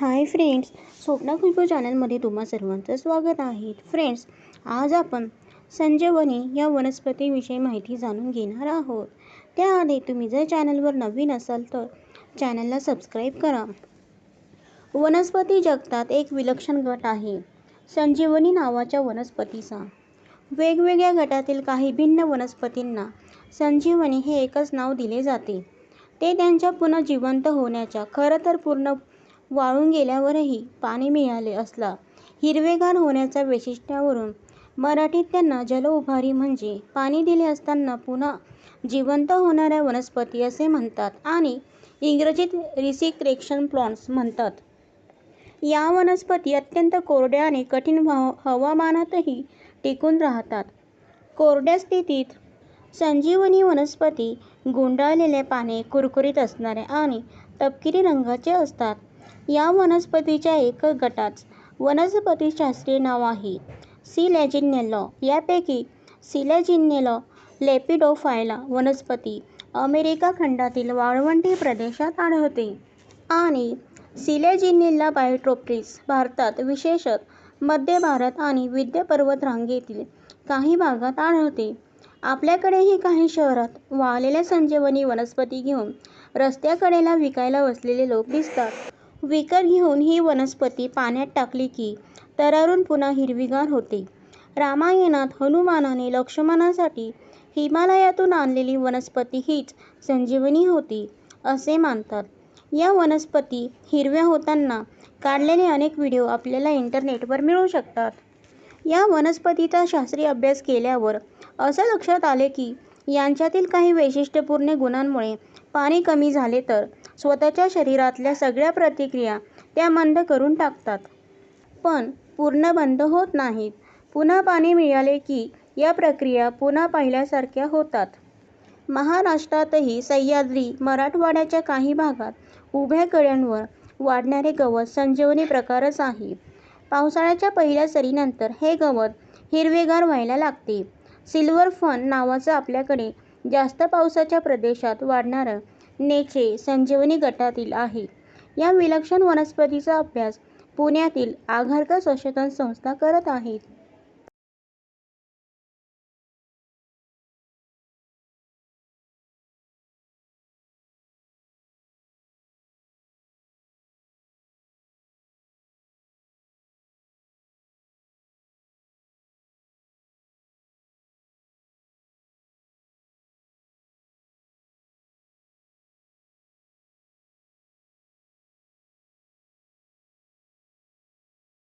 Hi friends Swapna Khushboo चॅनलमध्ये तुम्हा सर्वांचं स्वागत आहे. फ्रेंड्स आज आपण संजीवनी या वनस्पतीविषयी माहिती जाणून घेणार आहोत. त्याआधी तुम्ही जर चॅनलवर नवीन असाल तर चॅनलला सबस्क्राईब करा. वनस्पती जगतात एक विलक्षण गट आहे संजीवनी नावाच्या वनस्पतीचा. वेगवेगळ्या गटातील काही भिन्न वनस्पतींना संजीवनी हे एकच नाव दिले जाते. ते त्यांच्या पुन्हा जिवंत होण्याच्या खरं तर पूर्ण वाळून गेल्यावरही पाणी मिळाले असला हिरवेगार होण्याच्या वैशिष्ट्यावरून मराठीत त्यांना जलउभारी म्हणजे पाणी दिले असताना पुन्हा जिवंत होणाऱ्या वनस्पती असे म्हणतात आणि इंग्रजीत रिसिक्रेक्शन प्लांट्स म्हणतात. या वनस्पती अत्यंत कोरड्या आणि कठीण हवामानातही टिकून राहतात. कोरड्या स्थितीत संजीवनी वनस्पती गुंडाळलेले पाने, कुरकुरीत असणारे आणि तपकिरी रंगाचे असतात. या वनस्पतीच्या एक गटाच वनस्पतिशास्त्रीय नाव आहे सिलॅजिनेलॉ यापैकी सिलॅजिनेलॉ लेपिडोफायला वनस्पती अमेरिका खंडातील वाळवंटी प्रदेशात आढळते आणि सिलेजिनेला बायोट्रोपिस भारतात विशेषत मध्य भारत आणि विंध्य पर्वतरांगेतील काही भागात आढळते. आपल्याकडेही काही शहरात वाळलेल्या संजीवनी वनस्पती घेऊन रस्त्याकडेला विकायला बसलेले लोक दिसतात. विकत घेऊन ही वनस्पती पाण्यात टाकली की तरारून पुन्हा हिरवीगार होते. रामायणात हनुमानाने लक्ष्मणासाठी हिमालयातून आणलेली वनस्पती हीच संजीवनी होती असे मानतात. या वनस्पती हिरव्या होताना काढलेले अनेक व्हिडिओ आपल्याला इंटरनेटवर मिळू शकतात. या वनस्पतीचा शास्त्रीय अभ्यास केल्यावर असं लक्षात आले की यांच्यातील काही वैशिष्ट्यपूर्ण गुणांमुळे पाणी कमी झाले तर स्वतःच्या शरीरातल्या सगळ्या प्रतिक्रिया त्या मंद करून टाकतात. पण पूर्ण बंद होत नाहीत. पुन्हा पाणी मिळाले की या प्रक्रिया पुन्हा पहिल्यासारख्या होतात. महाराष्ट्रातही सह्याद्री, मराठवाड्याच्या काही भागात उभ्या कळ्यांवर वाढणारे गवत संजीवनी प्रकारच आहे. पावसाळ्याच्या पहिल्या सरीनंतर हे गवत हिरवेगार व्हायला लागते. सिल्वर फन नावाचं आपल्याकडे जास्त पावसाच्या प्रदेशात वाढणारं नेचे संजीवनी गटातील आहे. या विलक्षण वनस्पतीचा अभ्यास पुण्यातील आघारकर संशोधन संस्था करत आहेत.